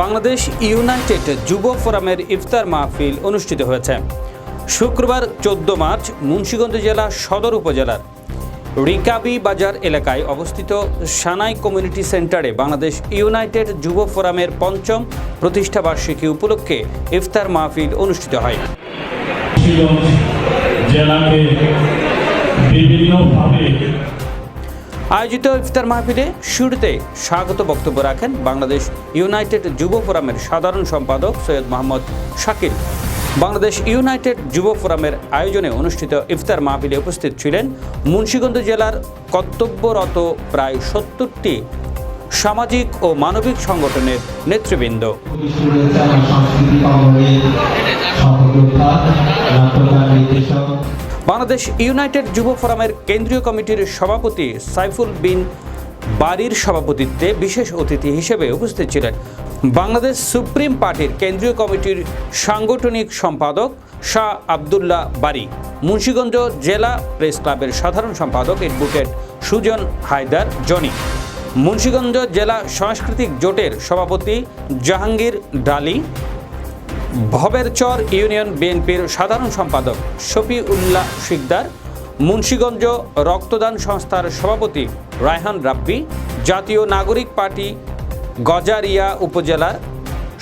Bangladesh united যুব ফোরামের ইফতার মাহফিল অনুষ্ঠিত হয়েছে। শুক্রবার চোদ্দ মার্চ মুন্সীগঞ্জ জেলা সদর উপজেলার রিকাবি বাজার এলাকায় অবস্থিত সানাই কমিউনিটি সেন্টারে বাংলাদেশ ইউনাইটেড যুব ফোরামের পঞ্চম প্রতিষ্ঠাবার্ষিকী উপলক্ষে ইফতার মাহফিল অনুষ্ঠিত হয়। জেলাকে বিভিন্নভাবে আয়োজিত ইফতার মাহফিলে শুরুতে স্বাগত বক্তব্য রাখেন বাংলাদেশ ইউনাইটেড যুব ফোরামের সাধারণ সম্পাদক সৈয়দ মোহাম্মদ শাকিল। বাংলাদেশ ইউনাইটেড যুব ফোরামের আয়োজনে অনুষ্ঠিত ইফতার মাহফিলে উপস্থিত ছিলেন মুন্সীগঞ্জ জেলার কর্তব্যরত প্রায় সত্তরটি সামাজিক ও মানবিক সংগঠনের নেতৃবৃন্দ। বাংলাদেশ ইউনাইটেড যুব ফোরামের কেন্দ্রীয় কমিটির সভাপতি সাইফুল বিন বাড়ির সভাপতিত্বে বিশেষ অতিথি হিসেবে উপস্থিত ছিলেন। বাংলাদেশ সুপ্রিম পার্টির কেন্দ্রীয় কমিটির সাংগঠনিক সম্পাদক শাহ আবদুল্লাহ বাড়ি মুন্সীগঞ্জ জেলা প্রেস ক্লাবের সাধারণ সম্পাদক অ্যাডভোকেট সুজন হায়দার, জনি, মুন্সিগঞ্জ জেলা সাংস্কৃতিক জোটের সভাপতি জাহাঙ্গীর ডালি ভবেরচর ইউনিয়ন বিএনপির সাধারণ সম্পাদক শফি উল্লাহ শিকদার, মুন্সীগঞ্জ রক্তদান সংস্থার সভাপতি রায়হান রাব্বি, জাতীয় নাগরিক পার্টি গজারিয়া উপজেলার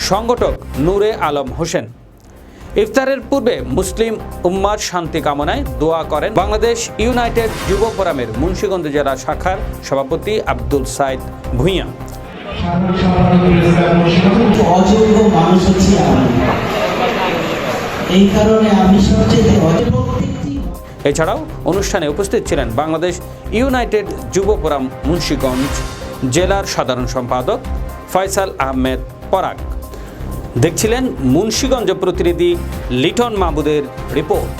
সংগঠক নূরে আলম হোসেন। ইফতারের পূর্বে মুসলিম উম্মার শান্তি কামনায় দোয়া করেন বাংলাদেশ ইউনাইটেড যুব ফোরামের মুন্সীগঞ্জ জেলা শাখার সভাপতি আব্দুল সাইদ ভূঁইয়া। অযোগ্য মানুষ হচ্ছি আমি। এই কারণে আমি সবচেয়ে এছাড়াও অনুষ্ঠানে উপস্থিত ছিলেন বাংলাদেশ ইউনাইটেড যুব ফোরাম মুন্সীগঞ্জ জেলার সাধারণ সম্পাদক ফয়সাল আহমেদ পরাগ। দেখছিলেন মুন্সীগঞ্জ প্রতিনিধি লিটন মাহমুদের রিপোর্ট।